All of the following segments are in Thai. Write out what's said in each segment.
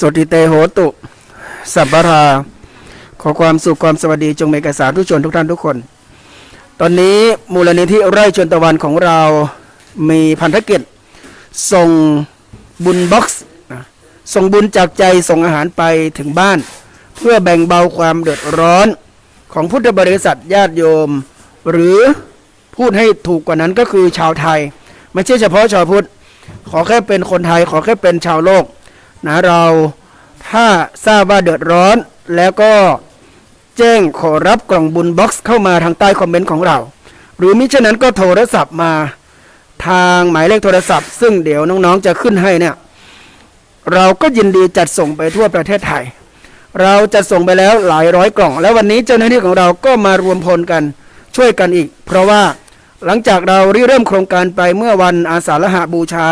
สติเตโหตุ สัพพรา ขอความสุขความสวัสดีจงมีแก่สาธุกชนทุกท่านทุกคน ตอนนี้มูลนิธิไร่ชนตะวันของเรา มีพันธกิจส่งบุญบ็อกซ์ส่งบุญจากใจส่งอาหารไปถึงบ้าน เพื่อแบ่งเบาความเดือดร้อนของพุทธบริษัทญาติโยม หรือพูดให้ถูกกว่านั้นก็คือชาวไทย ไม่ใช่เฉพาะชาวพุทธ ขอแค่เป็นคนไทย ขอแค่เป็นชาวโลก นะเราถ้าทราบว่าเดือดร้อน แล้วก็แจ้งขอรับกล่องบุญบ็อกซ์เข้ามาทางใต้คอมเมนต์ของเรา หรือมิฉะนั้นก็โทรศัพท์มาทางหมายเลขโทรศัพท์ ซึ่งเดี๋ยวน้องๆจะขึ้นให้เนี่ยเราก็ยินดีจัดส่งไปทั่วประเทศไทย เราจะส่งไปแล้วหลายร้อยกล่อง แล้ววันนี้เจ้าหน้าที่ของเราก็มารวมพลกันช่วยกันอีก เพราะว่าหลังจากเราริเริ่มโครงการไปเมื่อวันอาสาฬหบูชา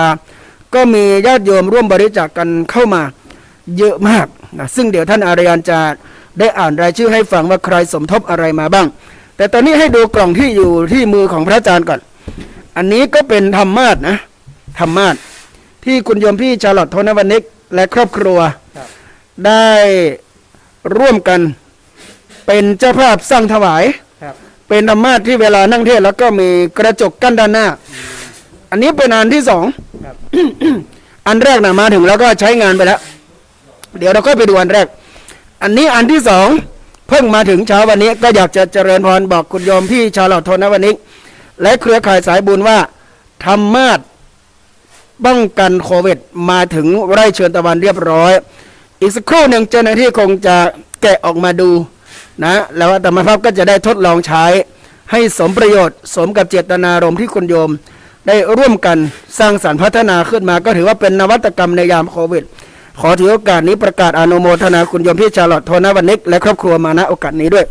ก็มีญาติโยมร่วมบริจาคกกันเข้ามาเยอะมากนะซึ่งเดี๋ยวท่านอารยันจะได้อ่านรายชื่อให้ฟังว่าใครสมทบอะไรมาบ้าง แต่ตอนนี้ให้ดูกล่องที่อยู่ที่มือของพระอาจารย์ก่อน อันนี้ก็เป็นธรรมาสนะธรรมาสที่คุณโยมพี่ชาลอตโทนวันนิกและครอบครัวครับได้ร่วมกันเป็นเจ้าภาพสร้างถวายครับเป็นธรรมาสที่เวลานั่งเทศน์แล้วก็มีกระจกกั้นด้านหน้า อันนี้เป็นอันที่สองครับ อันแรกนะมาถึงแล้วก็ใช้งานไปแล้ว เดี๋ยวเราก็ไปดูอันแรก อันนี้อันที่สองเพิ่งมาถึงเช้าวันนี้ก็อยากจะเจริญพรบอกคุณโยมพี่ชาวเหล่าทนนะวันนี้ และเครือข่ายสายบุญว่าธรรมาสป้องกันโควิดมาถึงไร่เชิญตะวันเรียบร้อย อีกสักครู่หนึ่งเจ้าหน้าที่คงจะแกะออกมาดูนะ แล้วธรรมภาพก็จะได้ทดลองใช้ให้สมประโยชน์ สมกับเจตนารมณ์ที่คุณโยม ได้ร่วมกันสร้างสรรค์พัฒนาขึ้นมา ก็ถือว่าเป็นนวัตกรรมในยามโควิด ขอถือโอกาสนี้ประกาศอนุโมทนาคุณยมพี่ชาลอตโทนาวันนิกและครอบครัวมาณโอกาสนี้ด้วย